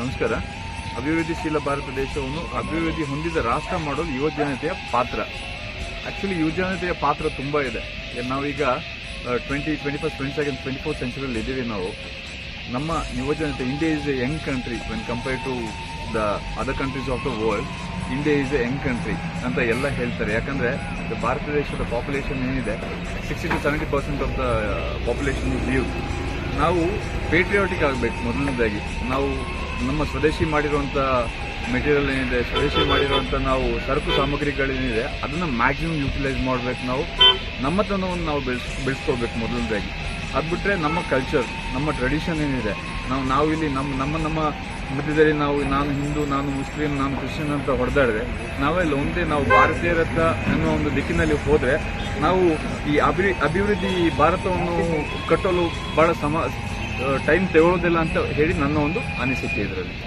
ನಮಸ್ಕಾರ. ಅಭಿವೃದ್ಧಿಶೀಲ ಭಾರತ ದೇಶವನ್ನು ಅಭಿವೃದ್ಧಿ ಹೊಂದಿದ ರಾಷ್ಟ್ರ ಮಾಡಲು ಯುವ ಜನತೆಯ ಪಾತ್ರ. ಆಕ್ಚುಲಿ ಯುವಜನತೆಯ ಪಾತ್ರ ತುಂಬಾ ಇದೆ. ನಾವೀಗ twenty twenty first twenty second twenty four ಸೆಂಚುರಿಯಲ್ಲಿ ಇದ್ದೀವಿ ನಾವು. ನಮ್ಮ ಯುವಜನತೆ India is a young country when compare to the other countries of the world India is a young country ಅಂತ ಎಲ್ಲ ಹೇಳ್ತಾರೆ. ಯಾಕಂದ್ರೆ ಭಾರತ ದೇಶದ ಪಾಪ್ಯುಲೇಷನ್ ಏನಿದೆ sixty to seventy percent of the population is youth ನಾವು ಪೇಟ್ರಿಯಾಟಿಕ್ ಆಗಬೇಕು ಮೊದಲನೇದಾಗಿ. ನಾವು ನಮ್ಮ ಸ್ವದೇಶಿ ಮಾಡಿರುವಂಥ ಮೆಟೀರಿಯಲ್ ಏನಿದೆ, ಸ್ವದೇಶಿ ಮಾಡಿರುವಂಥ ನಾವು ಸರಕು ಸಾಮಗ್ರಿಗಳೇನಿದೆ, ಅದನ್ನು ಮ್ಯಾಕ್ಸಿಮಮ್ ಯೂಟಿಲೈಸ್ ಮಾಡಬೇಕು ನಾವು. ನಮ್ಮತನವನ್ನು ನಾವು ಬೆಳೆಸ್ ಬೆಳೆಸ್ಕೋಬೇಕು ಮೊದಲನೇದಾಗಿ. ಅದು ಬಿಟ್ಟರೆ ನಮ್ಮ ಕಲ್ಚರ್ ನಮ್ಮ ಟ್ರೆಡಿಷನ್ ಏನಿದೆ. ನಾವು ನಾವು ಇಲ್ಲಿ ನಮ್ಮ ನಮ್ಮ ನಮ್ಮ ಮಧ್ಯದಲ್ಲಿ ನಾವು, ನಾನು ಹಿಂದೂ, ನಾನು ಮುಸ್ಲಿಂ, ನಾನು ಕ್ರಿಶ್ಚಿಯನ್ ಅಂತ ಹೊಡೆದಾಡಿದ್ರೆ ನಾವೆಲ್ಲ ಒಂದೇ, ನಾವು ಭಾರತೀಯರತ್ತ ಅನ್ನೋ ಒಂದು ದಿಕ್ಕಿನಲ್ಲಿ ಹೋದರೆ ನಾವು ಈ ಅಭಿ ಅಭಿವೃದ್ಧಿ, ಭಾರತವನ್ನು ಕಟ್ಟಲು ಬಹಳ ಸಮ ಟೈಮ್ ತಗೊಳ್ಳೋದಿಲ್ಲ ಅಂತ ಹೇಳಿ ನನ್ನ ಒಂದು ಅನಿಸಿಕೆ ಇದರಲ್ಲಿ.